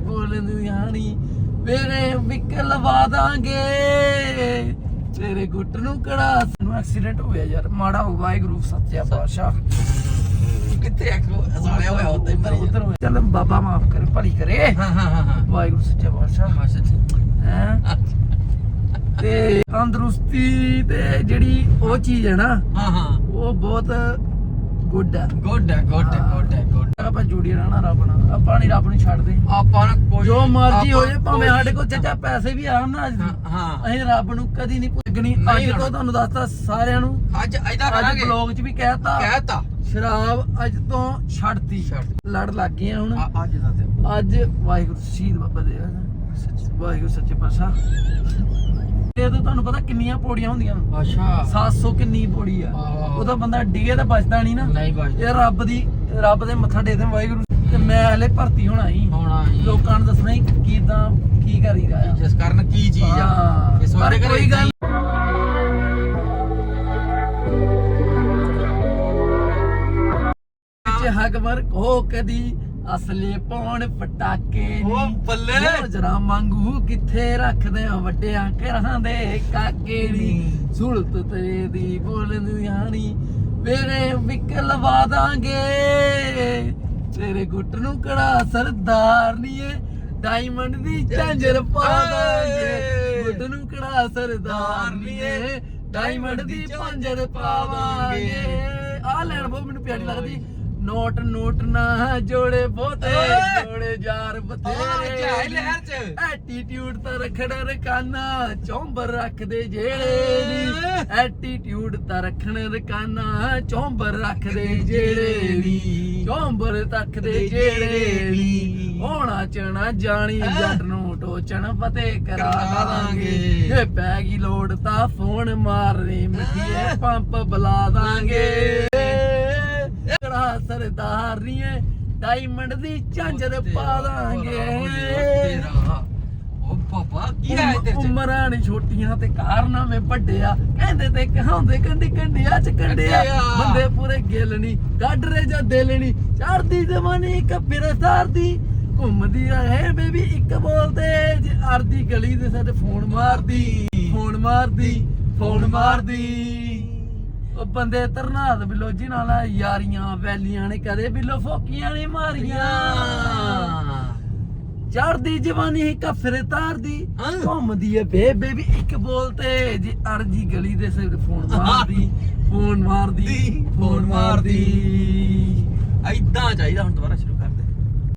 ਬੋਲਦੀਆਂ ਨਹੀਂ ਮੇਰੇ ਵਿਕ ਲਵਾ ਦਾਂਗੇ ਤੇਰੇ ਗੁੱਟ ਨੂੰ ਕੜਾ। ਸਾਨੂੰ ਐਕਸੀਡੈਂਟ ਹੋ ਗਿਆ ਯਾਰ। ਮਾੜਾ ਹੋ ਵਾਹਿਗੁਰੂ ਸੱਚਿਆ ਪਾਤਸ਼ਾਹ। ਕਿੱਥੇ ਐਕੋ ਸਾਲਿਆ ਹੋਇਆ ਉੱਤੇ ਹੀ ਮਰੀ ਉਧਰ ਹੋਇਆ। ਚੱਲ ਬਾਬਾ ਮਾਫ ਕਰੇ ਭਲੀ ਕਰੇ। ਹਾਂ ਹਾਂ ਹਾਂ ਵਾਹਿਗੁਰੂ ਸੱਚਿਆ ਪਾਤਸ਼ਾਹ। ਮਾਸ਼ਾ ਜੀ ਹੈਂ? ਤੇ ਤੰਦਰੁਸਤੀ ਤੇ ਜਿਹੜੀ ਉਹ ਚੀਜ਼ ਹੈ ਨਾ ਹਾਂ ਹਾਂ। ਉਹ ਬਹੁਤ ਗੁੱਡ ਹੈ। ਗੁੱਡ ਹੈ ਗੁੱਡ ਹੈ ਗੁੱਡ ਹੈ ਗੁੱਡ ਆਪਾਂ ਜੁੜੀ ਰਹਿਣਾ ਰੱਬ ਨਾਲ। ਆਪਾਂ ਨਹੀਂ ਰੱਬ ਨੂੰ ਛੱਡਦੇ। ਆਪਾਂ ਨੂੰ ਕੋਈ ਜੋ ਮਰਜ਼ੀ ਹੋ ਜਾਏ ਭਾਵੇਂ ਸਾਡੇ ਕੋਲ ਚਾਚਾ ਪੈਸੇ ਵੀ ਆਉਣ ਨਾ ਅੱਜ ਹਾਂ ਅਸੀਂ ਰੱਬ ਨੂੰ ਕਦੀ ਨਹੀਂ ਭੁੱਲਣੀ। ਅੱਜ ਤੋਂ। ਤੁਹਾਨੂੰ ਦੱਸਤਾ ਸਾਰਿਆਂ ਨੂੰ। ਅੱਜ ਐਦਾ ਅੱਜ ਕਰਾਂਗੇ। ਬਲੌਗ 'ਚ ਵੀ ਕਹਿਤਾ। ਕਹਿਤਾ। ਸ਼ਰਾਬ ਅੱਜ ਤੋਂ ਛੱਡਤੀ। ਛੱਡ। ਲੜ ਲੱਗ ਗਏ ਹੁਣ। ਅੱਜ ਦਾ ਤੇ। ਅੱਜ ਵਾਹਿਗੁਰੂ ਸ਼ਹੀਦ ਬਾਬਾ ਦੇ ਵਾਹਿਗੁਰੂ ਸੱਚੇ ਪਾਤਸ਼ਾਹ। ਇਹ ਤਾਂ ਤੁਹਾਨੂੰ ਪਤਾ ਕਿੰਨੀਆਂ ਪੌੜੀਆਂ ਹੁੰਦੀਆਂ ਅੱਛਾ। 700 ਕਿੰਨੀ ਪੌੜੀ ਆ। ਉਹਦਾ ਬੰਦਾ ਡਿਗੇ ਤਾਂ ਬਚਦਾ ਨਹੀਂ ਨਾ। ਨਹੀਂ ਬਾਈ ਇਹ ਰੱਬ ਦੀ ਰੱਬ ਦੇ ਮੱਥਾ ਟੇਕਦੇ ਵਾਹਿਗੁਰੂ ਤੇ ਮੈਂ ਹਲੇ ਭਰਤੀ ਹੋਣਾ ਹੀ ਹੋਣਾ ਹੀ ਲੋਕਾਂ ਨੂੰ ਦੱਸਣਾ ਹੀ ਕਿਦਾਂ ਕੀ ਕਰੀਦਾ ਆ। ਜਿਸ ਕਾਰਨ ਕੀ ਚੀਜ਼ ਆ। ਹਾਂ, ਇਸ ਪਰ ਵਾਰ ਕੋਈ ਗੱਲ ਵਿੱਚ ਹਕਮਰ ਕੋ ਕਦੀ ਅਸਲੇ ਪਾਉਣ ਪਟਾਕੇ ਉਹ ਨੀ ਬੱਲੇ। ਜਰਾ ਮੰਗੂ ਕਿੱਥੇ ਰੱਖਦੇ ਆ ਵੱਡਿਆਂ ਘਰਾਂ ਦੇ ਕਾਕੇ ਨੀ। ਸੁਲਤ ਤੇਰੇ ਦੀ ਬੋਲਦੀਆਂ ਨੀ ਮੇਰੇ ਵਿਕ ਲਵਾ ਦਾਂਗੇ ਤੇਰੇ ਗੁੱਟ ਨੂੰ ਕੜਾ ਸਰਦਾਰ ਨੀ ਏ ਡਾਇਮੰਡ ਦੀ ਝਾਂਜਰ ਪਾ ਦਾਂਗੇ ਗੁੱਟ ਨੂੰ ਕੜਾ ਸਰਦਾਰ ਨੀ ਏ ਡਾਇਮੰਡ ਦੀ ਝਾਂਜਰ ਪਾਵਾਂਗੇ। ਆ ਲੈਣ ਬਹੁਤ ਮੈਨੂੰ ਪਿਆਰੀ ਲੱਗਦੀ। ਨੋਟ ਨੋਟ ਨਾ ਜੋੜੇ ਬਹੁਤੇ। ਜੋੜੇ ਯਾਰ ਬਥੇਰੇ। ਜਾਏ ਲਹਿਰ ਚ। ਐਟੀਟਿਊਡ ਤਾਂ ਰੱਖਣਾ ਰਕਾਨਾ ਚੌਂਬਰ ਰੱਖਦੇ ਜਿਹੜੇ ਨੀ ਐਟੀਟਿਊਡ ਤਾਂ ਰੱਖਣ ਰਕਾਨਾ ਚੌਂਬਰ ਰੱਖਦੇ ਜਿਹੜੇ ਨੀ ਚੌਂਬਰ ਰੱਖਦੇ ਜਿਹੜੇ ਨੀ ਹੋਣਾ ਚਣਾ ਜਾਣੀ ਜੱਟ ਨੂੰ ਟੋਚਣ ਫਤਿਹ ਕਰਾ ਦਾਂਗੇ। ਜੇ ਪੈ ਗਈ ਲੋੜ ਤਾਂ ਫੋਨ ਮਾਰਨੀ ਮਿੱਠੀਏ ਪੰਪ ਬੁਲਾ ਦਾਂਗੇ ਕਿਹੜਾ ਸਰਦਾਰ ਨੀ ਏ ਡਾਇਮੰਡ ਦੀ ਝਾਂਜਰ ਪਾ ਦਾਂਗੇ। ਉਹ ਪਾਪਾ ਕੀ ਹੈ ਤੇਰੇ ਚ? ਉਮਰਾਂ ਨੇ ਛੋਟੀਆਂ ਤੇ ਕਾਰਨਾਮੇ ਵੱਡੇ ਆ। ਕਹਿੰਦੇ ਤੇ ਕਹਾਉਂਦੇ ਕੰਡੀ ਕੰਡਿਆ ਚ ਕੰਡਿਆ। ਬੰਦੇ ਪੂਰੇ ਗਿੱਲ ਨਹੀਂ ਕੱਢ ਰੇ ਜਾਂ ਦਿਲ ਨਹੀਂ ਚੜਦੀ ਜਵਾਨੀ ਇੱਕ ਫਿਰਸਾਰ ਦੀ। ਘੁੰਮਦੀ ਆ ਹੈ ਬੇਬੀ ਇੱਕ ਬੋਲਦੇ ਜੇ ਅਰਦੀ ਗਲੀ ਦੇ ਸਾਡੇ ਫੋਨ ਮਾਰਦੀ ਫੋਨ ਮਾਰਦੀ ਫੋਨ ਮਾਰਦੀ। ਉਹ ਬੰਦੇ ਤਰਨਾਦ ਬਿਲੋਜੀ ਨਾਲ ਯਾਰੀਆਂ ਵੈਲੀਆਂ ਨੇ ਕਦੇ ਬਿਲੋ ਫੋਕੀਆਂ ਨਹੀਂ ਮਾਰੀਆਂ। ਚੜਦੀ ਜਵਾਨੀ ਇੱਕ ਫਿਰੇ ਤਾਰਦੀ। ਹਾਂ। ਘੁੰਮਦੀ ਏ ਬੇਬੇ ਵੀ ਇੱਕ ਬੋਲਤੇ ਜੇ ਅਰਜੀ ਗਲੀ ਦੇ ਸਿਰ ਫੋਨ ਮਾਰਦੀ ਫੋਨ ਮਾਰਦੀ ਫੋਨ ਮਾਰਦੀ। ਐਦਾਂ ਚਾਹੀਦਾ ਹੁਣ ਦੁਬਾਰਾ ਸ਼ੁਰੂ ਕਰ।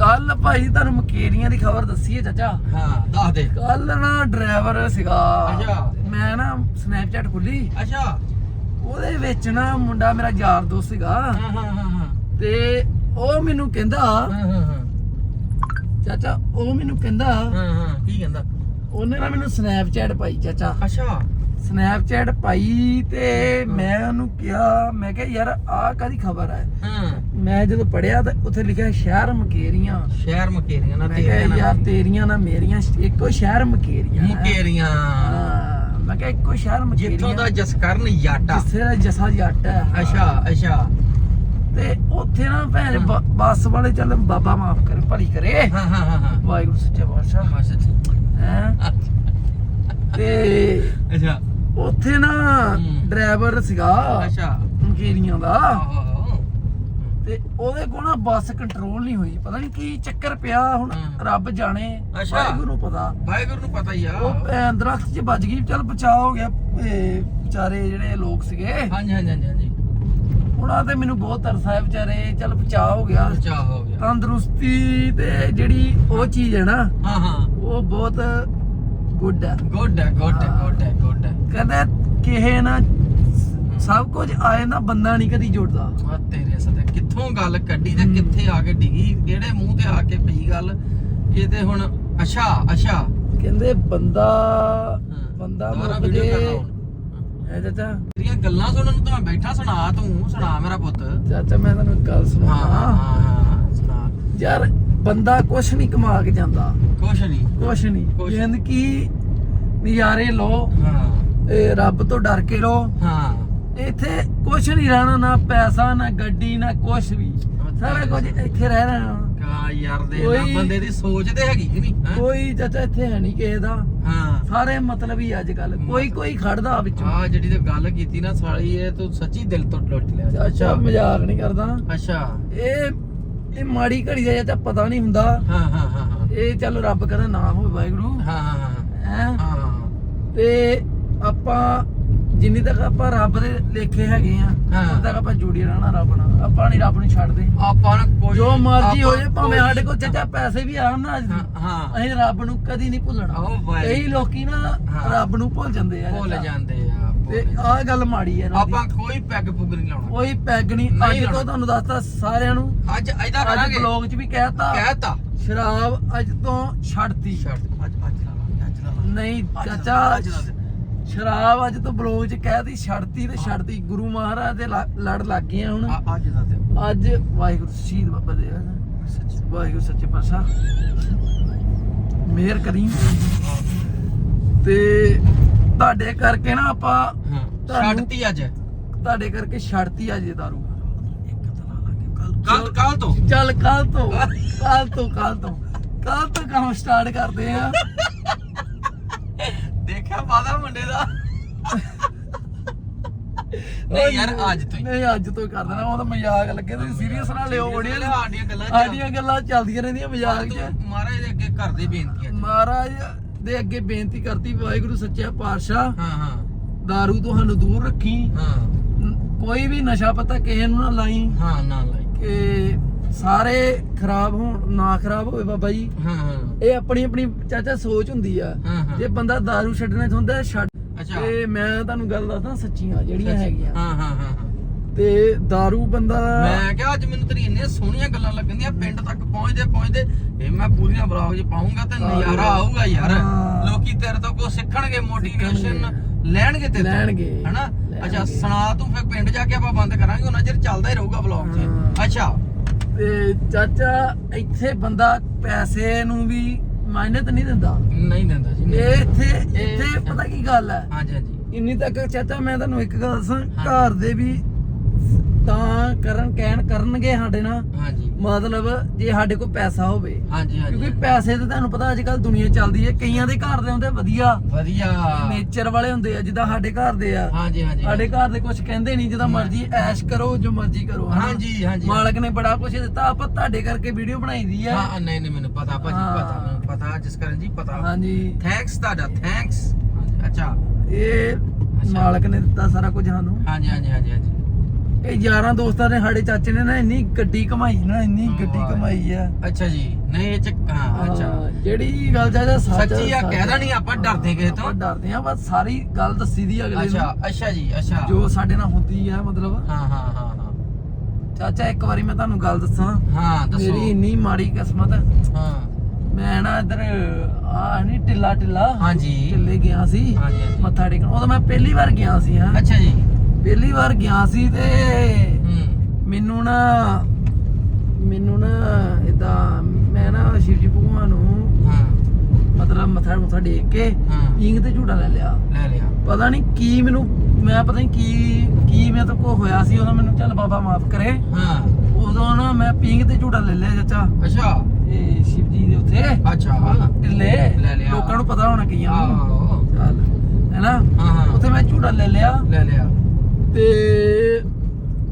ਕੱਲ ਭਾਈ ਤੁਹਾਨੂੰ ਮਕੇਰੀਆਂ ਦੀ ਖਬਰ ਦੱਸੀ ਹੈ ਚਾਚਾ। ਹਾਂ ਦੱਸ ਦੇ। ਕੱਲ ਨਾ ਡਰਾਈਵਰ ਸੀਗਾ। ਅੱਛਾ। ਮੈਂ ਨਾ ਸਨੈਪਚੈਟ ਖੁੱਲੀ। ਅੱਛਾ। ਉਹਦੇ ਵਿੱਚ ਨਾ ਮੁੰਡਾ ਮੇਰਾ ਯਾਰ ਦੋਸਤ ਸੀਗਾ। ਹਾਂ ਹਾਂ ਤੇ ਉਹ ਮੈਨੂੰ ਕਹਿੰਦਾ ਹਾਂ ਹਾਂ ਹਾਂ। ਚਾਚਾ ਉਹ ਮੈਨੂੰ ਕਹਿੰਦਾ ਹਾਂ ਹਾਂ। ਕੀ ਕਹਿੰਦਾ? ਉਹਨੇ ਨਾ ਮੈਨੂੰ ਸਨੈਪਚੈਟ ਪਾਈ ਚਾਚਾ। ਅੱਛਾ। ਸਨੈਪਚੈਟ ਪਾਈ ਤੇ ਮੈਂ ਉਹਨੂੰ ਕਿਹਾ ਮੈਂ ਕਿਹਾ ਯਾਰ ਆਹ ਕਾਦੀ ਖਬਰ ਹਾਂ। ਮੈਂ ਜਦੋਂ ਪੜਿਆ ਤਾਂ ਉੱਥੇ ਲਿਖਿਆ ਸ਼ਹਿਰ ਮਕੇਰੀਆਂ। ਸ਼ਹਿਰ ਮਕੇਰੀਆਂ ਨਾ ਮੈਂ ਕਿਹਾ ਤੇਰੀਆਂ ਯਾਰ ਤੇਰੀਆਂ ਨਾ ਮੇਰੀਆਂ ਇੱਕੋ ਸ਼ਹਿਰ ਮਕੇਰੀਆਂ। ਮਕੇਰੀਆਂ। ਹਾਂ, ਮੈਂ ਕਿਹਾ ਇੱਕੋ ਸ਼ਹਿਰ ਮਕੇਰੀਆਂ। ਜਿੱਥੋਂ ਦਾ ਜਸਕਰਨ ਯਾਟਾ। ਜਿੱਥੇ ਦਾ ਜਸਾ ਜੱਟ ਹੈ ਅੱਛਾ ਅੱਛਾ। ਤੇ ਉੱਥੇ ਨਾ ਭੈਣ ਬ- ਬੱਸ ਵਾਲੇ ਚੱਲ ਬਾਬਾ ਮਾਫ ਕਰੇ ਭਲੀ ਕਰੇ। ਹਾਂ ਹਾਂ ਹਾਂ ਹਾਂ। ਵਾਹਿਗੁਰੂ ਸੱਚੇ ਪਾਤਸ਼ਾਹ। ਮਾਸ਼ਾ ਹੈ? ਤੇ ਅੱਛਾ। ਉੱਥੇ ਨਾ। ਡਰਾਈਵਰ ਸੀਗਾ ਅੱਛਾ। ਮਕੇਰੀਆਂ ਦਾ। ਆਹੋ। ਤੇ ਉਹਦੇ ਕੋਲ ਨਾ ਬੱਸ ਕੰਟਰੋਲ ਨਹੀਂ ਹੋਈ। ਪਤਾ ਨਹੀਂ ਕੀ ਚੱਕਰ ਪਿਆ ਹੁਣ। ਰੱਬ ਜਾਣੇ ਅੱਛਾ। ਵਾਹਿਗੁਰੂ ਨੂੰ ਪਤਾ। ਵਾਹਿਗੁਰੂ ਨੂੰ ਪਤਾ ਹੀ ਆ। ਉਹ ਭੈਣ ਦਰਖਤ 'ਚ ਵੱਜ ਗਈ ਚੱਲ ਬਚਾਅ ਹੋ ਗਿਆ ਇਹ ਵਿਚਾਰੇ ਜਿਹੜੇ ਲੋਕ ਸੀਗੇ। ਹਾਂਜੀ ਹਾਂਜੀ ਹਾਂਜੀ ਹਾਂਜੀ। ਉਹਨਾਂ ਤੇ ਮੈਨੂੰ ਬਹੁਤ ਤਰਸ ਆਇਆ ਵਿਚਾਰੇ ਚੱਲ ਬਚਾਅ ਹੋ ਗਿਆ। ਚਾਹ ਹੋ ਗਿਆ। ਤੰਦਰੁਸਤੀ ਤੇ ਜਿਹੜੀ ਉਹ ਚੀਜ਼ ਹੈ ਨਾ ਹਾਂ ਹਾਂ। ਉਹ ਬਹੁਤ ਗੁੱਡ ਹੈ। ਗੁੱਡ ਹੈ ਗੁੱਡ ਹੈ ਗੁੱਡ ਹੈ ਗੁੱਡ ਹੈ। ਕਹਿੰਦੇ ਕਿਹੇ ਨਾ ਸਭ ਕੁਝ ਆਏ ਨਾ ਬੰਦਾ ਨਹੀਂ ਕਦੀ ਜੁੜਦਾ। ਆ ਤੇਰੇ ਸਤੇ ਕਿੱਥੋਂ ਗੱਲ ਕੱਢੀ ਤੇ ਕਿੱਥੇ ਆ ਕੇ ਡਿੱਗੀ? ਕਿਹੜੇ ਮੂੰਹ ਤੇ ਆ ਕੇ ਪਈ ਗੱਲ? ਇਹ ਤੇ ਹੁਣ ਅੱਛਾ ਅੱਛਾ। ਕਹਿੰਦੇ ਬੰਦਾ। ਬੰਦਾ ਮੁੱਕ ਜੇ ਕਰਨਾ ਹੁਣ। ਹੈ ਚਾਚਾ ਤੇਰੀਆਂ ਗੱਲਾਂ ਸੁਣਨ ਨੂੰ ਤਾਂ ਮੈਂ ਬੈਠਾ ਸੁਣਾ ਤੂੰ ਸੁਣਾ ਮੇਰਾ ਪੁੱਤ। ਚਾਚਾ ਮੈਂ ਤੁਹਾਨੂੰ ਇੱਕ ਗੱਲ ਹਾਂ ਹਾਂ ਹਾਂ ਸੁਣਾ। ਯਾਰ ਬੰਦਾ ਕੁਛ ਨਹੀਂ ਕਮਾ ਕੇ ਜਾਂਦਾ। ਕੁਛ ਨਹੀਂ। ਕੁਛ ਨਹੀਂ। ਜ਼ਿੰਦਗੀ ਨਜ਼ਾਰੇ ਲਓ। ਹਾਂ। ਇਹ ਰੱਬ ਤੋਂ ਡਰ ਕੇ ਰਹੋ। ਹਾਂ। ਇੱਥੇ ਕੁਛ ਨਹੀਂ ਰਹਿਣਾ ਨਾ ਪੈਸਾ ਨਾ ਗੱਡੀ ਨਾ ਕੁਛ ਵੀ। ਸਾਰਾ ਕੁਝ ਇੱਥੇ ਰਹਿ ਰਹਿਣਾ। ਕਾ ਯਾਰ ਦੇ ਕੋਈ- ਬੰਦੇ ਦੀ ਸੋਚ ਤੇ ਹੈਗੀ ਨਹੀਂ? ਕੋਈ ਚਾਚਾ ਇੱਥੇ ਹੈ ਨਹੀਂ ਕਿਸੇ ਦਾ। ਹਾਂ। ਸਾਰੇ ਮਤਲਬ ਹੀ ਅੱਜ ਕੱਲ ਕੋਈ ਕੋਈ ਖੜਦਾ ਵਿੱਚੋਂ। ਆ ਜਿਹੜੀ ਤੇ ਗੱਲ ਕੀਤੀ ਨਾ ਸਾਲੀ ਇਹ ਤੂੰ ਸੱਚੀ ਦਿਲ ਤੋਂ ਲੁੱਟ ਲਿਆ ਚਾਚਾ। ਮਜ਼ਾਕ ਨਹੀਂ ਕਰਦਾ। ਅੱਛਾ। ਇਹ ਇਹ ਮਾੜੀ ਘੜੀ ਦਾ ਚਾਚਾ ਪਤਾ ਨਹੀਂ ਹੁੰਦਾ। ਹਾਂ ਹਾਂ ਹਾਂ ਇਹ ਚੱਲ ਰੱਬ ਕਰੇ ਨਾ ਹੋਵੇ ਵਾਹਿਗੁਰੂ। ਹਾਂ ਹੈ ਹਾਂ। ਤੇ ਆਪਾਂ ਜਿੰਨੀ ਤੱਕ ਆਪਾਂ ਰੱਬ ਦੇ ਲੇਖੇ ਹੈਗੇ ਆ ਹਾਂ। ਉਦੋਂ ਤੱਕ ਆਪਾਂ ਜੁੜੀ ਰਹਿਣਾ ਰੱਬ ਨਾਲ ਆਪਾਂ ਨਹੀਂ ਰੱਬ ਨੂੰ ਛੱਡਦੇ ਆਪਾਂ ਨੂੰ ਕੋਈ ਜੋ ਮਰਜ਼ੀ ਹੋ ਆਪਾਂ ਜਾਏ ਭਾਵੇਂ ਸਾਡੇ ਕੋਲ ਚਾਚਾ ਪੈਸੇ ਵੀ ਆਉਣ ਨਾ ਅੱਜ ਹਾਂ ਹਾਂ ਅਸੀਂ ਰੱਬ ਨੂੰ ਕਦੀ ਨਹੀਂ ਭੁੱਲਣਾ। ਕਈ ਲੋਕੀ ਨਾ ਹਾਂ। ਰੱਬ ਨੂੰ ਭੁੱਲ ਜਾਂਦੇ ਆ ਭੁੱਲ ਚਾਚਾ। ਜਾਂਦੇ ਆ ਤੇ ਭੁੱਲ ਆਹ ਗੱਲ ਮਾੜੀ ਦੀ। ਆਪਾਂ ਕੋਈ ਪੈਗ ਪੁੱਗ ਨਹੀਂ ਲਾਉਣਾ ਕੋਈ ਪੈਗ ਨਹੀਂ ਨਹੀਂ ਅੱਜ ਤੋਂ। ਤੁਹਾਨੂੰ ਦੱਸਤਾ ਸਾਰਿਆਂ ਨੂੰ ਅੱਜ ਐਦਾ ਅੱਜ ਕਰਾਂਗੇ ਬਲੌਗ 'ਚ ਵੀ ਕਹਿਤਾ ਕਹਿਤਾ ਸ਼ਰਾਬ ਅੱਜ ਤੋਂ ਛੱਡਤੀ ਛੱਡ ਅੱਜ ਅੱਜ ਲਾ ਅੱਜ ਲਾ ਨਹੀਂ ਅੱਜ ਲਾ- ਚਾਚਾ ਅੱਜ ਲਾ ਦੇ। ਸ਼ਰਾਬ ਅੱਜ ਤੋਂ ਬਲੌਗ 'ਚ ਕਹਿਤੀ ਛੱਡਤੀ ਤੇ ਛੱਡਤੀ। ਗੁਰੂ ਮਹਾਰਾਜ ਦੇ ਲ- ਲੜ ਲੱਗ ਗਏ ਆ ਹੁਣ। ਆ- ਅੱਜ ਦਾ ਦਿਨ। ਅੱਜ ਵਾਹਿਗੁਰੂ ਸ਼ਹੀਦ ਬਾਬਾ ਦੇ ਸੱਚ। ਵਾਹਿਗੁਰੂ ਸੱਚੇ ਪਾਤਸ਼ਾਹ। ਮਿਹਰ ਕਰੀ। ਤੇ ਤੁਹਾਡੇ ਕਰਕੇ ਨਾ ਆਪਾਂ ਹਾਂ। ਤੁਹਾਨੂੰ- ਛੱਡਤੀ ਅੱਜ। ਤੁਹਾਡੇ ਕਰਕੇ ਛੱਡਤੀ ਅੱਜ ਇਹ ਦਾਰੂ। ਕੱਲ ਕੱਲ ਤੋਂ ਚੱਲ ਕੱਲ ਤੋਂ। ਕੱਲ ਤੋਂ ਕੱਲ ਤੋਂ। ਕੱਲ ਤੋਂ ਕੰਮ ਸਟਾਰਟ ਕਰਦੇ ਆ। ਦੇਖਿਆ ਵਾਦਾ ਮੁੰਡੇ ਦਾ? ਨਹੀਂ ਯਾਰ ਅੱਜ ਤੋਂ ਹੀ। ਨਹੀਂ ਅੱਜ ਤੋਂ ਹੀ ਕਰ ਦੇਣਾ ਉਹ ਤਾਂ ਮਜ਼ਾਕ ਲੱਗੇ ਤੁਸੀਂ ਸੀਰੀਅਸ ਨਾ ਲਿਓ ਬੜੀਆਂ ਸਾਡੀਆਂ ਗੱਲਾਂ ਚ- ਸਾਡੀਆਂ ਗੱਲਾਂ ਚੱਲਦੀਆਂ ਰਹਿੰਦੀਆਂ ਮਜ਼ਾਕ 'ਚ ਤੂੰ ਮਹਾਰਾਜ ਦੇ ਅੱਗੇ ਘਰ ਦੇ ਬੇਨਤੀਆਂ ਮਹਾਰਾਜ ਦੇ ਅੱਗੇ ਬੇਨਤੀ ਕਰਤੀ ਵਾਹਿਗੁਰੂ ਸੱਚਾ ਪਾਤਸ਼ਾਹ। ਹਾਂ ਹਾਂ। दारू ਤੋਂ ਸਾਨੂੰ ਦੂਰ ਰੱਖੀ। ਹਾਂ। ਨ- ਕੋਈ ਵੀ ਨਸ਼ਾ ਪਤਾ ਕਿਸੇ ਨੂੰ ਨਾ ਲਾਈ। ਹਾਂ ਨਾ ਲਾਈ। ਕਿ ਸਾਰੇ ਖਰਾਬ ਹੋਣ ਨਾ ਖਰਾਬ ਹੋਵੇ ਬਾਬਾ ਜੀ ਹਾਂ ਹਾਂ ਇਹ ਆਪਣੀ ਆਪਣੀ ਚਾਚਾ ਸੋਚ ਹੁੰਦੀ ਆ ਹਾਂ ਹਾਂ ਜੇ ਬੰਦਾ दारू ਛੱਡਣਾ ਚਾਹੁੰਦਾ ਹੈ, ਛੱਡ ਅੱਛਾ ਤੇ ਮੈਂ ਤੁਹਾਨੂੰ ਗੱਲ ਦੱਸਦਾ ਸੱਚੀਆਂ ਜਿਹੜੀਆਂ ਹੈਗੀਆਂ ਹਾਂ ਹਾਂ ਹਾਂ ਹਾਂ ਤੇ दारू ਬੰਦਾ ਮੈਂ ਕਿਹਾ ਅੱਜ ਮੈਨੂੰ ਤੇਰੀ ਇੰਨੀਆਂ ਸੋਹਣੀਆਂ ਗੱਲਾਂ ਲੱਗਣੀਆਂ ਪਿੰਡ ਤੱਕ ਪਹੁੰਚਦੇ ਪਹੁੰਚਦੇ ਇਹ ਮੈਂ ਪੂਰੀਆਂ ਬਲੌਗ 'ਚ ਪਾਉਂਗਾ ਤੇ ਨਜ਼ਾਰਾ ਆਊਗਾ ਯਾਰ ਹਾਂ। ਲੋਕੀ ਤੇਰੇ ਤੋਂ ਕੁਝ ਸਿੱਖਣਗੇ ਮੋਟੀਵੇਸ਼ਨ ਲੈਣਗੇ ਤੇਰੇ ਤੋਂ। ਲੈਣਗੇ। ਹਨਾ ਲੈਣਗੇ। ਅੱਛਾ ਸੁਣਾ ਤੂੰ ਫਿਰ ਪਿੰਡ ਜਾ ਕੇ ਆਪਾਂ ਬੰਦ ਕਰਾਂਗੇ ਉਹਨਾਂ ਚਿਰ ਚੱਲਦਾ ਹੀ ਰਹੂਗਾ ਬਲੌਗ 'ਚ ਹਾਂ। ਅੱਛਾ ਤੇ ਚਾਚਾ ਇੱਥੇ ਬੰਦਾ ਪੈਸੇ ਨੂੰ ਵੀ ਮਾਇਨੇ ਤਾਂ ਨਹੀਂ ਦਿੰਦਾ? ਨਹੀਂ ਦਿੰਦਾ ਜੀ। ਇਹ ਇੱਥੇ ਇੱਥੇ ਪਤਾ ਕੀ ਗੱਲ ਹੈ? ਹਾਂਜੀ ਹਾਂਜੀ। ਇੰਨੀ ਤੱਕ ਚਾਚਾ ਮੈਂ ਤੁਹਾਨੂੰ ਇੱਕ ਗੱਲ ਦੱਸਾਂ। ਘਰ ਦੇ ਵੀ ਤਾਂ ਕਰਨ ਕਹਿਣ ਕਰਨਗੇ ਸਾਡੇ ਨਾਲ। ਹਾਂਜੀ। ਮਤਲਬ ਜੇ ਸਾਡੇ ਕੋਲ ਪੈਸਾ ਹੋਵੇ। ਹਾਂਜੀ ਹਾਂਜੀ। ਕਿਉਂਕਿ ਪੈਸੇ ਤੇ ਤੁਹਾਨੂੰ ਪਤਾ ਅੱਜ ਕੱਲ ਦੁਨੀਆ ਚੱਲਦੀ ਹੈ ਕਈਆਂ ਦੇ ਘਰ ਦੇ ਹੁੰਦੇ ਵਧੀਆ। ਵਧੀਆ। ਨੇਚਰ ਵਾਲੇ ਹੁੰਦੇ ਆ ਜਿੱਦਾਂ ਸਾਡੇ ਘਰ ਦੇ ਆ। ਹਾਂਜੀ ਹਾਂਜੀ। ਸਾਡੇ ਘਰ ਦੇ ਕੁਝ ਕਹਿੰਦੇ ਨਹੀਂ ਜਿੱਦਾਂ ਮਰਜ਼ੀ ਐਸ਼ ਕਰੋ ਜੋ ਮਰਜ਼ੀ ਕਰੋ ਹਨਾ? ਹਾਂਜੀ ਹਾਂਜੀ। ਮਾਲਕ ਨੇ ਬੜਾ ਕੁਝ ਦਿੱਤਾ ਆਪਾਂ ਤੁਹਾਡੇ ਕਰਕੇ ਵੀਡੀਓ ਬਣਾਈ ਦੀ ਆ। ਹਾਂ ਨਹੀਂ ਨਹੀਂ ਮੈਨੂੰ ਪਤਾ ਭਾਜੀ ਹਾਂ। ਪਤਾ ਮੈਨੂੰ ਪਤਾ ਜਿਸ ਕਰਨ ਜੀ ਪਤਾ। ਹਾਂਜੀ। ਥੈਂਕਸ ਤੁਹਾਡਾ ਥੈਂਕਸ ਅੱਛਾ। ਇਹ ਮਾਲਕ ਨੇ ਦਿੱਤਾ ਸਾਰਾ ਕੁਝ ਸਾਨੂੰ। ਹਾਂਜੀ ਹਾਂਜੀ ਹਾਂਜੀ ਹਾਂਜੀ। ਇਹ ਯਾਰਾਂ ਦੋਸਤਾਂ ਨੇ ਸਾਡੇ ਚਾਚੇ ਨੇ ਨਾ ਇੰਨੀ ਗੱਡੀ ਕਮਾਈ ਨਾ ਇੰਨੀ ਗੱਡੀ। ਕਮਾਈ ਆ। ਅੱਛਾ ਜੀ। ਨਹੀਂ ਇਹ ਚ ਹਾਂ ਅੱਛਾ। ਜਿਹੜੀ ਗੱਲ ਚਾਚਾ ਸੱਚ ਆ ਕਹਿਦਾ ਨਹੀਂ ਆਪਾਂ ਡਰਦੇ ਕਿਸੇ ਤੋਂ। ਡਰਦੇ ਆ ਬਸ ਸਾਰੀ ਗੱਲ ਦੱਸੀ ਦੀ ਅਗਲੇ ਅੱਛਾ ਨੂੰ। ਅੱਛਾ ਜੀ ਅੱਛਾ। ਜੋ ਸਾਡੇ ਨਾਲ ਹੁੰਦੀ ਆ ਮਤਲਬ। ਹਾਂ ਹਾਂ ਹਾਂ ਹਾਂ। ਚਾਚਾ ਇੱਕ ਵਾਰੀ ਮੈਂ ਤੁਹਾਨੂੰ ਗੱਲ ਦੱਸਾਂ। ਹਾਂ ਦੱਸੋ। ਮੇਰੀ ਇੰਨੀ ਮਾੜੀ ਕਿਸਮਤ। ਹਾਂ। ਮੈਂ ਨਾ ਇੱਧਰ ਆ ਨਹੀਂ ਟਿੱਲਾ ਟਿੱਲਾ ਹਾਂਜੀ ਟਿੱਲੇ ਗਿਆ ਸੀ। ਮੱਥਾ ਟੇਕਣ। ਉਦੋਂ ਮੈਂ ਪਹਿਲੀ ਵਾਰ ਗਿਆ ਸੀ ਹਾਂ। ਅੱਛਾ ਜੀ। ਪਹਿਲੀ ਵਾਰ ਗਿਆ ਸੀ ਤੇ ਹੂੰ। ਮੈਨੂੰ ਨਾ ਮੈਨੂੰ ਨਾ ਇਦਾਂ ਮੈਂ ਨਾ ਸ਼ਿਵਜੀ ਭਗਵਾਨ ਨੂੰ ਹਾਂ। ਮਤਲਬ ਮੱਥਾ ਮੁੱਥਾ ਟੇਕ ਕੇ ਹਾਂ। ਪੀਂਗ ਤੇ ਝੂਟਾ ਲੈ ਲਿਆ। ਲੈ ਲਿਆ। ਪਤਾ ਨਹੀਂ ਕੀ ਮੈਨੂੰ ਮੈਂ ਪਤਾ ਨਹੀਂ ਕੀ ਕੀ ਮੇਰੇ ਤੋਂ ਕੋ ਹੋਇਆ ਸੀ ਉਦੋਂ ਮੈਨੂੰ ਚੱਲ ਬਾਬਾ ਮਾਫ ਕਰੇ। ਹਾਂ। ਉਦੋਂ ਨਾ ਮੈਂ ਪੀਂਗ ਤੇ ਝੂਟਾ ਲੈ ਲਿਆ ਚਾਚਾ। ਅੱਛਾ। ਇਹ ਸ਼ਿਵਜੀ ਦੇ ਉੱਥੇ ਅੱਛਾ। ਢਿੱਲੇ। ਲੈ ਲਿਆ। ਲੋਕਾਂ ਨੂੰ ਪਤਾ ਹੋਣਾ ਕਈਆਂ ਨੂੰ। ਆਹੋ। ਚੱਲ ਹੈਨਾ? ਹਾਂ ਹਾਂ। ਉੱਥੇ ਮੈਂ ਝੂਟਾ ਲੈ ਲਿਆ। ਲੈ ਲਿਆ। ਤੇ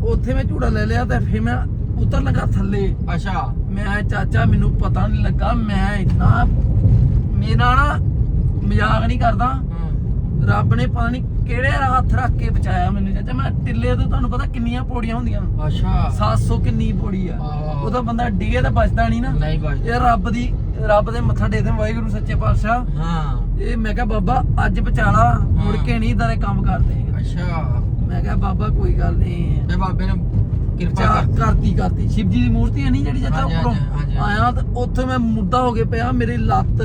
ਉੱਥੇ ਮੈਂ ਝੂਟਾ ਲੈ ਲਿਆ ਤੇ ਫਿਰ ਮੈਂ ਉਤਰ ਲੱਗਾ ਥੱਲੇ। ਅੱਛਾ। ਮੈਂ ਚਾਚਾ ਮੈਨੂੰ ਪਤਾ ਨਹੀਂ ਲੱਗਾ ਮੈਂ ਇੰਨਾ ਮੇਰਾ ਨਾ ਮਜ਼ਾਕ ਨਹੀਂ ਕਰਦਾ। ਰੱਬ ਨੇ ਪਤਾ ਨਹੀਂ ਕਿਹੜੇ ਹੱਥ ਰੱਖ ਕੇ ਬਚਾਇਆ ਮੈਨੂੰ ਚਾਚਾ। ਮੈਂ ਟਿੱਲੇ ਤੋਂ ਤੁਹਾਨੂੰ ਪਤਾ ਕਿੰਨੀਆਂ ਪੌੜੀਆਂ ਹੁੰਦੀਆਂ ਅੱਛਾ। 700 ਕਿੰਨੀ ਪੌੜੀ ਆ। ਉਹਦਾ ਬੰਦਾ ਡਿਗੇ ਤਾਂ ਬਚਦਾ ਨਹੀਂ ਨਾ। ਨਹੀਂ ਬਾਜੀ ਇਹ ਰੱਬ ਦੀ ਰੱਬ ਦੇ ਮੱਥਾ ਟੇਕਦੇ ਵਾਹਿਗੁਰੂ ਸੱਚੇ ਪਾਤਸ਼ਾਹ। ਹਾਂ। ਇਹ ਮੈਂ ਕਿਹਾ ਬਾਬਾ ਅੱਜ ਬਚਾਲਾ ਮੁੜ। ਕੇ ਨਹੀਂ ਇਦਾਂ ਦੇ ਕੰਮ ਕਰਦੇ। ਅੱਛਾ। ਮੈਂ ਕਿਹਾ ਬਾਬਾ ਕੋਈ ਗੱਲ ਨਹੀਂ ਤੇ ਬਾਬੇ ਨੇ ਕਿਰਪਾ ਕਰਤੀ। ਕਰਤੀ ਸ਼ਿਵ ਜੀ ਦੀ ਮੂਰਤੀ ਹੈ ਨਹੀਂ ਜਿਹੜੀ ਹਾਂਜੀ, ਉੱਪਰੋਂ ਹਾਂਜੀ, ਹਾਂਜੀ। ਆਇਆ ਤੇ ਉੱਥੇ ਮੈਂ ਮੁੱਦਾ ਹੋ ਕੇ ਪਿਆ ਮੇਰੀ ਲੱਤ।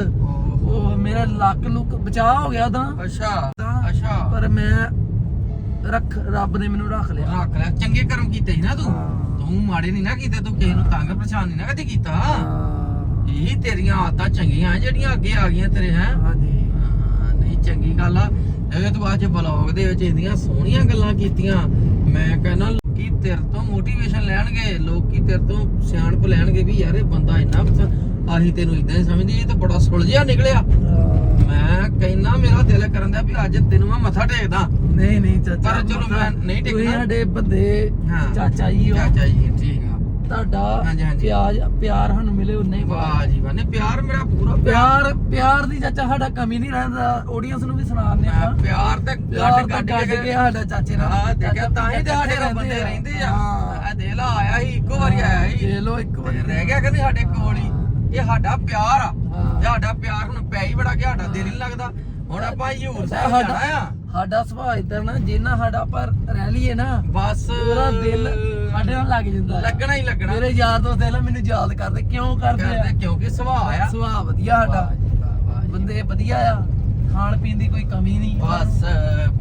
ਉਹ ਮੇਰਾ ਲੱਕ ਲੁੱਕ ਬਚਾ ਹੋ ਗਿਆ ਤਾਂ। ਅੱਛਾ ਅੱਛਾ। ਪਰ ਮੈਂ ਰੱਖ ਰੱਬ ਨੇ ਮੈਨੂੰ ਰੱਖ ਲਿਆ। ਰੱਖ ਲੈ ਚੰਗੇ ਕਰਮ ਕੀਤੇ ਸੀ ਨਾ ਤੂੰ? ਹਾਂ। ਤੂੰ ਮਾੜੇ ਨਹੀਂ ਨਾ ਕੀਤੇ ਤੂੰ ਕਿਸੇ ਨੂੰ ਤੰਗ ਪਰੇਸ਼ਾਨ ਨਹੀਂ ਨਾ ਕਦੇ ਕੀਤਾ। ਹਾਂ, ਇਹ ਤੇਰੀਆਂ ਆਦਤਾਂ ਚੰਗੀਆਂ ਜਿਹੜੀਆਂ ਅੱਗੇ ਆ ਗਈਆਂ ਤੇਰੇ ਹੈ? ਹਾਂਜੀ। ਨਹੀਂ ਚੰਗੀ ਗੱਲ ਆ। ਤੂੰ ਅੱਜ ਬਲੌਗ ਦੇ ਵਿੱਚ ਇੰਨੀਆਂ ਸੋਹਣੀਆਂ ਗੱਲਾਂ ਕੀਤੀਆਂ। ਮੈਂ ਕਹਿੰਦਾ ਲੋਕੀ ਤੇਰੇ ਤੋਂ ਮੋਟੀਵੇਸ਼ਨ ਲੈਣਗੇ ਲੋਕੀ ਤੇਰੇ ਤੋਂ ਸਿਆਣਪ ਲੈਣਗੇ ਵੀ ਯਾਰ ਇਹ ਬੰਦਾ ਇੰਨਾ ਅਸੀਂ ਤੈਨੂੰ ਇਦਾਂ ਹੀ ਸਮਝਦੀ ਇਹ ਤਾਂ ਬੜਾ ਸੁਲਝਿਆ ਨਿਕਲਿਆ। ਮੈਂ ਕਹਿੰਦਾ ਮੇਰਾ ਦਿਲ ਕਰਨ ਦਾ ਵੀ ਅੱਜ ਤੈਨੂੰ ਮੈਂ ਮੱਥਾ ਟੇਕਦਾ। ਨਹੀਂ ਨਹੀਂ ਚਾਚਾ ਪਰ ਚਲੋ ਮੈਂ ਨਹੀਂ ਟਿਕਣਾ। ਸਾਡੇ ਬੰਦੇ ਹਾਂ। ਚਾਚਾ ਜੀ ਹੋ। ਚਾਚਾ ਜੀ ਠੀਕ ਤੁਹਾਡਾ। ਪਿਆਜ ਪਿਆਰ ਸਾਨੂੰ ਮਿਲੇ ਉਨਾ ਹੀ ਵਾਹ ਜੀ ਵਾਹ। ਨੇ ਪਿਆਰ ਮੇਰਾ ਪੂਰਾ ਪਿਆਰ। ਪਿਆਰ ਦੀ ਚਾਚਾ ਸਾਡਾ ਕਮੀ ਨਹੀਂ ਰਹਿੰਦਾ। ਆਡੀਅנס ਨੂੰ ਵੀ ਸੁਣਾਉਂਦੇ ਆਪਾਂ ਪਿਆਰ ਤੇ ਗੱਡ ਗੱਡ ਕੇ ਸਾਡਾ ਚਾਚੇ ਨਾਲ। ਦੇਖਿਆ ਤਾਂ ਹੀ ਸਾਡੇ ਬੰਦੇ ਰਹਿੰਦੇ ਆ। ਹਾਂ। ਆ ਦੇ ਲਾ ਆਇਆ ਸੀ ਇੱਕੋ ਵਾਰੀ ਆਇਆ ਸੀ। ਦੇ ਲੋ ਇੱਕ ਵਾਰੀ ਰਹਿ ਗਿਆ ਕਹਿੰਦੇ ਸਾਡੇ ਕੋਲ ਹੀ। ਇਹ ਸਾਡਾ ਪਿਆਰ ਆ। ਸਾਡਾ ਪਿਆਰ ਹੁਣ ਪੈ ਹੀ ਬੜਾ ਗਿਆ ਸਾਡਾ ਦਿਲ ਨਹੀਂ ਲੱਗਦਾ। ਹੁਣ ਆਪਾਂ ਹਜੂਰ ਸਾਹਿਬ ਜਾਣਾ ਆ। ਸਾਡਾ ਸੁਭਾਅ ਇਦਾਂ ਨਾ ਜਿੰਨਾ ਸਾਡਾ ਪਰ ਰਹਿ ਲਈਏ ਨਾ ਬਸ। ਉਹਦਾ ਦਿਲ ਸਾਡੇ ਨਾਲ ਲੱਗ ਜਾਂਦਾ। ਲੱਗਣਾ ਹੀ ਲੱਗਣਾ। ਮੇਰੇ ਯਾਰ ਦੋਸਤ ਦੇਖ ਲੈ ਮੈਨੂੰ ਯਾਦ ਕਰਦੇ ਕਿਉਂ ਕਰਦੇ ਆ? ਕਿਉਂਕਿ ਸੁਭਾਅ ਆ। ਸੁਭਾਅ ਵਧੀਆ ਸਾਡਾ। ਬੰਦੇ ਵਧੀਆ ਆ। ਖਾਣ ਪੀਣ ਦੀ ਕੋਈ ਕਮੀ ਨਹੀਂ। ਬਸ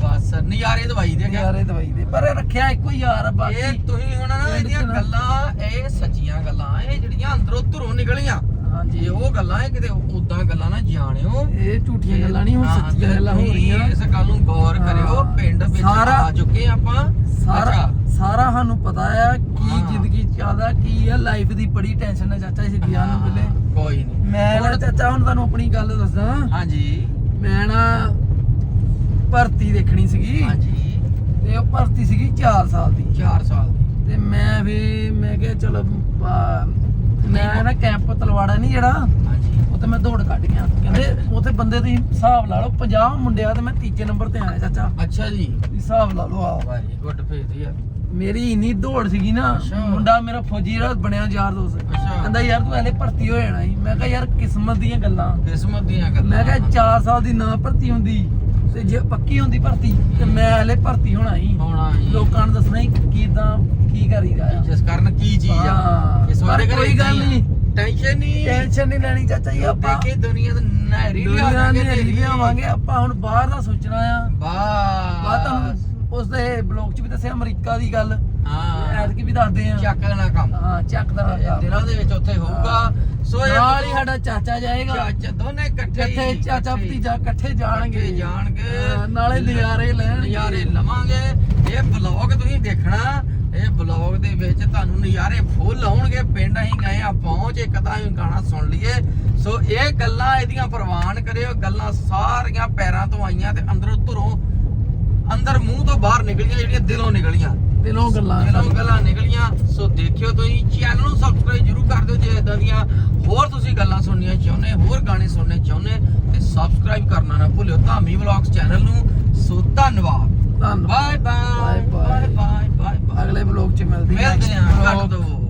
ਬਸ। ਨਜ਼ਾਰੇ ਦਵਾਈ ਦੇ ਯਾਰੇ ਦਵਾਈ ਦੇ। ਪਰ ਰੱਖਿਆ ਇੱਕੋ ਯਾਰ ਆ ਇਹ ਬਾਕੀ ਤੁਸੀਂ ਹੁਣ ਨਾ ਇਹਦੀਆਂ ਗੱਲਾਂ ਇਹ ਸੱਚੀਆਂ ਗੱਲਾਂ ਇਹ ਜਿਹੜੀਆਂ ਅੰਦਰੋਂ ਧੁਰੋਂ ਨਿਕਲੀਆਂ ਹਾਂਜੀ ਉਹ ਗੱਲਾਂ ਇਹ ਕਿਤੇ ਉਦਾਂ ਗੱਲਾਂ ਨਾ ਜਾਣਿਓ। ਇਹ ਝੂਠੀਆਂ ਗੱਲਾਂ ਨਹੀਂ ਹੁਣ ਹਾਂ, ਸੱਚੀਆਂ ਗੱਲਾਂ ਹੋ ਤੁਸੀਂ ਰਹੀਆਂ ਇਸ ਗੱਲ ਨੂੰ ਗੌਰ ਹਾਂ। ਕਰਿਓ ਪਿੰਡ ਵਿੱਚ ਸਾਰਾ- ਆ ਚੁੱਕੇ ਆਪਾਂ। ਸਾਰਾ ਅੱਛਾ, ਸਾਰਾ ਸਾਨੂੰ ਪਤਾ ਆ ਕੀ ਹਾਂ। ਜ਼ਿੰਦਗੀ ਚਾਹਦਾ ਕੀ ਆ ਲਾਈਫ ਦੀ ਬੜੀ ਟੈਨਸ਼ਨ ਹੈ ਚਾਚਾ ਇਸ ਗਿਆ ਨੂੰ ਹਾਂ, ਕੋਈ ਨਹੀਂ ਮੈਂ ਨਾ ਚਾਚਾ ਹੁਣ ਤੁਹਾਨੂੰ ਆਪਣੀ ਗੱਲ ਦੱਸਦਾ। ਹਾਂਜੀ। ਮੈਂ ਨਾ ਭਰਤੀ ਦੇਖਣੀ ਸੀਗੀ। ਹਾਂਜੀ। ਤੇ ਉਹ ਭਰਤੀ ਸੀਗੀ 4 ਸਾਲ ਦੀ। 4 ਸਾਲ ਦੀ। ਤੇ ਮੈਂ ਵੀ ਮੈਂ ਕਿਹਾ ਚਲੋ ਮੈਂ ਨਾ ਕੈਂਪ ਤਲਵਾੜਾ ਨਹੀਂ ਜਿਹੜਾ ਹਾਂਜੀ। ਉੱਥੇ ਮੈਂ ਦੌੜ ਕੱਢ ਗਿਆ। ਕਹਿੰਦੇ ਉੱਥੇ ਬੰਦੇ ਤੁਸੀਂ ਹਿਸਾਬ ਲਾ ਲਓ 50 ਮੁੰਡਿਆ ਤੇ ਮੈਂ ਤੀਜੇ ਨੰਬਰ ਤੇ ਆਇਆ ਚਾਚਾ। ਅੱਛਾ ਜੀ। ਹਿਸਾਬ ਲਾ ਲਓ ਆ ਵਾਰੀ ਗੁੱਡ ਫੇਸ ਯਾਰ ਮੇਰੀ ਇੰਨੀ ਦੌੜ ਸੀਗੀ ਨਾ। ਮੁੰਡਾ ਮੇਰਾ ਫੌਜੀ ਜਿਹੜਾ ਬਣਿਆ ਯਾਰ ਦੋਸਤ। ਕਹਿੰਦਾ ਯਾਰ ਤੂੰ ਹਲੇ ਭਰਤੀ ਹੋ ਜਾਣਾ ਸੀ ਮੈਂ ਕਿਹਾ ਯਾਰ ਕਿਸਮਤ ਦੀਆਂ ਗੱਲਾਂ। ਕਿਸਮਤ ਦੀਆਂ ਗੱਲਾਂ। ਮੈਂ ਕਿਹਾ 4 ਸਾਲ ਦੀ ਨਾ ਭਰਤੀ ਹੁੰਦੀ ਤੇ ਜੇ ਪੱਕੀ ਹੁੰਦੀ ਭਰਤੀ ਤੇ ਮੈਂ ਹਲੇ ਭਰਤੀ ਹੋਣਾ ਸੀ ਲੋਕਾਂ ਨੂੰ ਦੱਸਣਾ ਸੀ ਕਿਦਾਂ ਕੀ ਕਰੀਦਾ? ਆ ਜਿਸ ਕਾਰਨ ਕੀ ਚੀਜ਼ ਆ? ਹਾਂ। ਇਸ ਪਰ ਵਾਰੇ ਕੋਈ ਗੱਲ ਨਹੀਂ। ਟੈਨਸ਼ਨ ਨਹੀਂ। ਟੈਨਸ਼ਨ ਨਹੀਂ ਲੈਣੀ ਚਾਚਾ ਜੀ ਆਪਾਂ। ਦੇਖੇ ਦੁਨੀਆ ਤੇ ਨਹਿਰੀ ਦੁਨੀਆ ਆਪਾਂ ਹੁਣ ਬਾਹਰ ਦਾ ਸੋਚਣਾ ਆ। ਬਾਸ ਬਾ ਤੁਹਾਨੂੰ ਉਸ ਦੇ ਬਲੌਗ 'ਚ ਵੀ ਦੱਸਿਆ ਅਮਰੀਕਾ ਦੀ ਗੱਲ। ਹਾਂ। ਐਤਕੀ ਵੀ ਦੱਸਦੇ ਆ। ਚੱਕ ਦੇਣਾ ਕੰਮ। ਹਾਂ ਚੱਕ ਦਾ ਇਹ ਦਿਨਾਂ ਦੇ ਵਿੱਚ ਉੱਥੇ ਹੋਊਗਾ। ਸੋ ਇਹ ਨਾਲ ਹੀ ਸਾਡਾ ਚਾਚਾ ਜਾਏਗਾ। ਚਾਚਾ ਦੋਨੇ ਇਕੱਠੇ ਹੀ- ਚਾਚਾ ਇਕੱਠੇ ਹੀ- ਭਤੀਜਾ ਇਕੱਠੇ ਜਾਣਗੇ। ਇਕੱਠੇ ਜਾਣਗੇ। ਹਾਂ, ਨਾਲੇ ਨਜ਼ਾਰੇ ਲੈਣਗੇ। ਨਜ਼ਾਰੇ ਲਵਾਂਗੇ। ਇਹ ਬਲੌਗ ਤੁਸੀਂ ਦੇਖਣਾ। ਇਹ ਬਲੌਗ ਦੇ ਵਿੱਚ ਤੁਹਾਨੂੰ ਨਜ਼ਾਰੇ ਫੁੱਲ ਆਉਣਗੇ ਪਿੰਡ ਅਸੀਂ ਗਏ ਆ ਪਹੁੰਚ ਇੱਕ ਤਾਂ ਗਾਣਾ ਸੁਣ ਲਈਏ। ਸੋ ਇਹ ਗੱਲਾਂ ਇਹਦੀਆਂ ਪ੍ਰਵਾਨ ਕਰਿਓ ਗੱਲਾਂ ਸਾਰੀਆਂ ਪੈਰਾਂ ਤੋਂ ਆਈਆਂ ਤੇ ਅੰਦਰੋਂ ਧੁਰੋਂ ਅੰਦਰ ਮੂੰਹ ਤੋਂ ਬਾਹਰ ਨਿਕਲੀਆਂ ਜਿਹੜੀਆਂ ਦਿਲੋਂ ਨਿਕਲੀਆਂ। ਦਿਲੋਂ ਗੱਲਾਂ ਦਿਲੋਂ ਗੱਲਾਂ ਨਿਕਲੀਆਂ। ਸੋ ਦੇਖਿਓ ਤੁਸੀਂ ਚੈਨਲ ਨੂੰ ਸਬਸਕ੍ਰਾਈਬ ਜਰੂਰ ਕਰ ਦਿਓ ਜੇ ਇਦਾਂ ਦੀਆਂ ਹੋਰ ਤੁਸੀਂ ਗੱਲਾਂ ਸੁਣਨੀਆਂ ਚਾਹੁੰਦੇ ਹੋਰ ਗਾਣੇ ਸੁਣਨੇ ਚਾਹੁੰਦੇ ਤੇ ਸਬਸਕ੍ਰਾਈਬ ਕਰਨਾ ਨਾ ਭੁੱਲਿਓ ਧਾਮੀ ਵਲੌਗਸ ਚੈਨਲ ਨੂੰ। ਸੋ ਧੰਨਵਾਦ। ਧੰਨਵਾਦ। ਬਾਏ ਬਾਏ ਬਾਏ ਬਾਏ ਅਗਲੇ ਬਲੌਗ 'ਚ ਮਿਲਦੇ ਮਿਲਦੇ ਹਾਂ। ਕੱਟ ਦੋ।